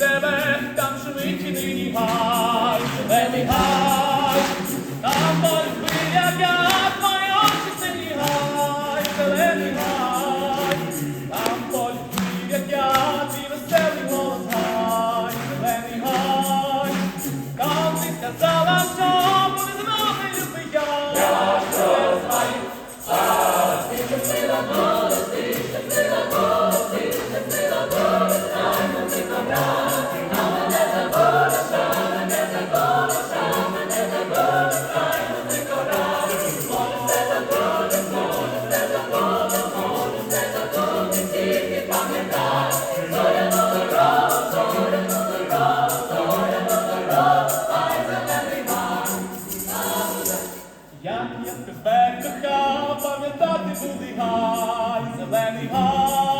Seven. Як я тебе кохав, пам'ятати буде гай, зелений гай,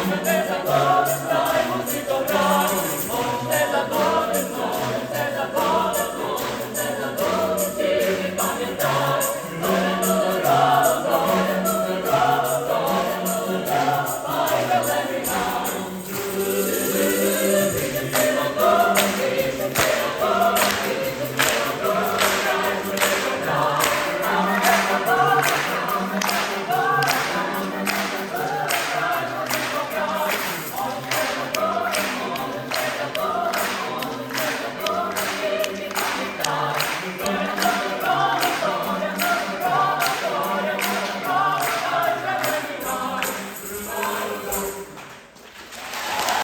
Amen.